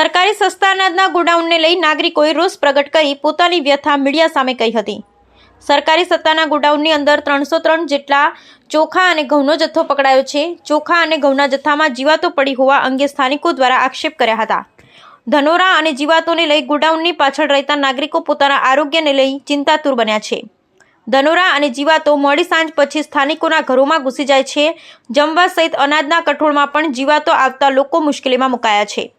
સરકારી સસ્તા અનાજના ગોડાઉનને લઈ નાગરિકોએ રોષ પ્રગટ કરી પોતાની વ્યથા મીડિયા સામે કહી હતી. સરકારી સત્તાના ગોડાઉનની અંદર ત્રણસો ત્રણ જેટલા ચોખા અને ઘઉંનો જથ્થો પકડાયો છે. ચોખા અને ઘઉંના જથ્થામાં જીવાતો પડી હોવા અંગે સ્થાનિકો દ્વારા આક્ષેપ કર્યા હતા. ધનોરા અને જીવાતોને લઈ ગોડાઉનની પાછળ રહેતા નાગરિકો પોતાના આરોગ્યને લઈ ચિંતાતુર બન્યા છે. ધનોરા અને જીવાતો મોડી સાંજ પછી સ્થાનિકોના ઘરોમાં ઘૂસી જાય છે. જમવા સહિત અનાજના કઠોળમાં પણ જીવાતો આવતા લોકો મુશ્કેલીમાં મુકાયા છે.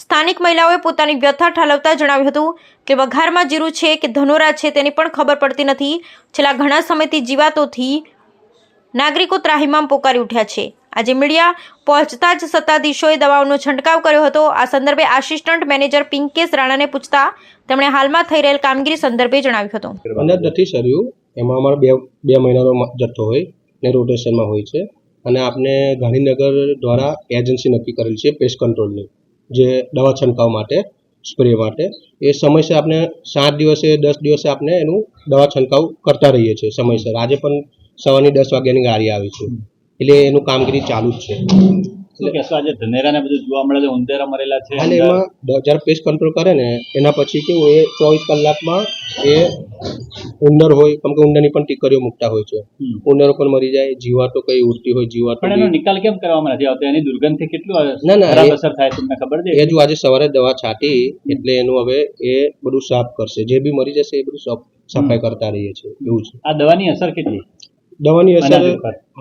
સ્થાનિક મહિલાઓએ પોતાની વ્યથા ઠાલવતા જણાવ્યું હતું કે વઘારમાં જીરું છે કે ધનોરા છે તેની પણ ખબર પડતી નથી. છેલ્લા ઘણા સમયથી જીવાતોથી નાગરિકો ત્રાહિમામ પોકારી ઉઠ્યા છે. આજે મીડિયા પહોંચતા જ સત્તાધીશોએ દવાઓનો છંટકાવ કર્યો હતો. આ સંદર્ભે આસિસ્ટન્ટ મેનેજર પિંકેશ રાણાને પૂછતા તેમણે હાલમાં થઈ રહેલ કામગીરી સંદર્ભે જણાવ્યું હતું. નથી સર્યું એમાં અમારો બે બે મહિનાનો જથ્થો હોય ને રોટેશનમાં હોય છે. અને આપને ગાંધીનગર દ્વારા એજન્સી નક્કી કરેલ છે પેસ્ટ કંટ્રોલની જે દવા છંટકાવ માટે સ્પ્રે માટે એ સમયસર આપણે સાત દિવસે દસ દિવસે આપણે એનું દવા છંટકાવ કરતા રહીએ છીએ સમયસર. આજે પણ સવારની દસ વાગ્યાની ગાડી આવી છે. એટલે એનું કામગીરી ચાલુ જ છે. આજે ધનેરા ને બધું જોવા મળે છે? ઉંદેરા મરેલા છે અંદર. એમાં જ્યારે પેસ્ટ કંટ્રોલ કરે ને એના પછી કેવું એ ચોવીસ કલાકમાં એ ઉંદર હોય કેમ કે ઉંદરની પણ ટીકરીઓ મૂકતા હોય છે. ઉંદરો પણ મરી જાય જીવાતો કઈ ઉડતી હોય જીવાતો પણ એનો નિકાલ કેમ કરવામાં નથી આવતો એની દુર્ગંધથી કેટલું ના, ના, અસર થાય તમને ખબર છે? એ જો આજે સવારે દવા છાંટી એટલે એનું હવે એ બધું સાફ કરશે. જે બી મરી જશે એ બધું સાફ સફાઈ કરતા રહીએ છીએ એવું છે. આ દવાની અસર કેટલી? દવાની અસર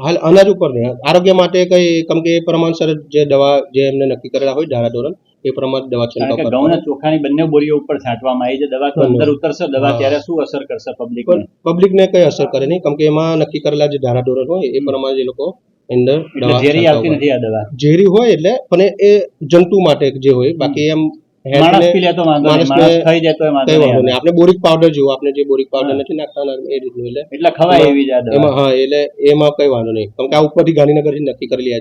હાલ અનાજ ઉપર નહીં. આરોગ્ય માટે કઈ કેમ કે એ પ્રમાણસર જે દવા જે એમને નક્કી કરેલા હોય ધારા ધોરણ એ પ્રમાણે દવા કારણ છંટકાવ કે ઘઉંના ચોખાની બંને બોરીઓ ઉપર છાંટવામાં આવી છે. દવા તો અંદર ઉતરશે દવા ત્યારે શું અસર કરશે પબ્લિક પબ્લિક પબ્લિકને કઈ અસર કરે નહીં. કેમ કે એમાં નક્કી કરેલા જે ધારા ધોરણ હોય એ પ્રમાણે એ લોકો અંદર દવા ઝેરી આવતી નથી આ દવા? ઝેરી હોય એટલે પણ એ જંતુ માટે જે હોય બાકી એમ ને આપણે બોરિક પાવડર જેવું આપણે જે બોરિક પાવડર નથી નાખતા એ રીતનું એટલે એટલે ખવાય એવી જ એમાં હા એટલે એમાં કઈ વાંધો નહીં. કેમ કે આ ઉપરથી ગાંધીનગરથી નક્કી કરેલી